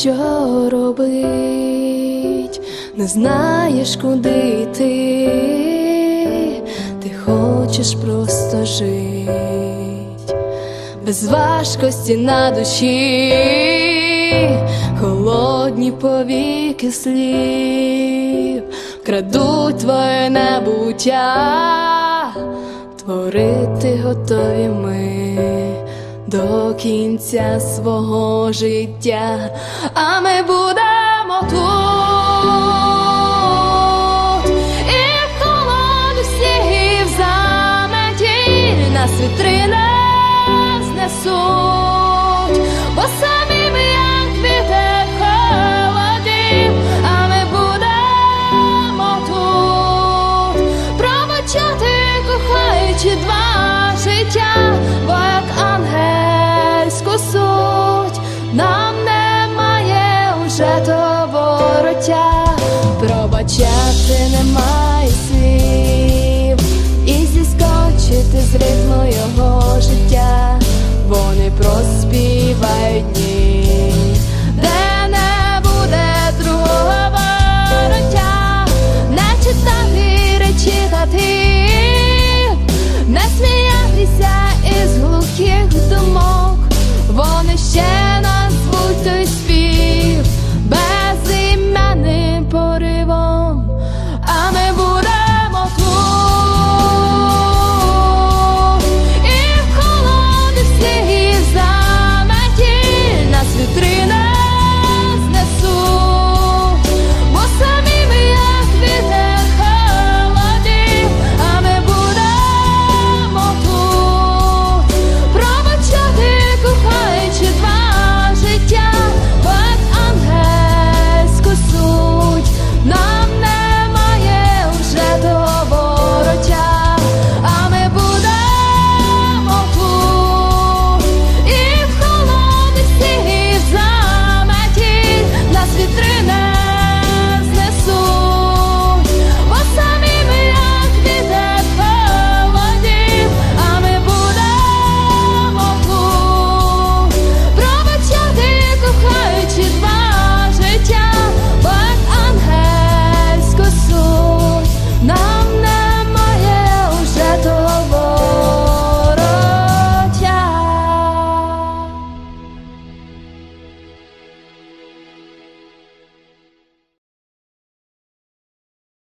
Що робить, не знаєш, куди йти, ти хочеш просто жити без важкості на душі холодні повіки слів, крадуть твоє небуття, творити готові ми до кінця свого життя, а ми будемо тут, і холоду снігів заметі нас вітри пробачати немає слів і зіскочити з ритму його життя, вони проспівають.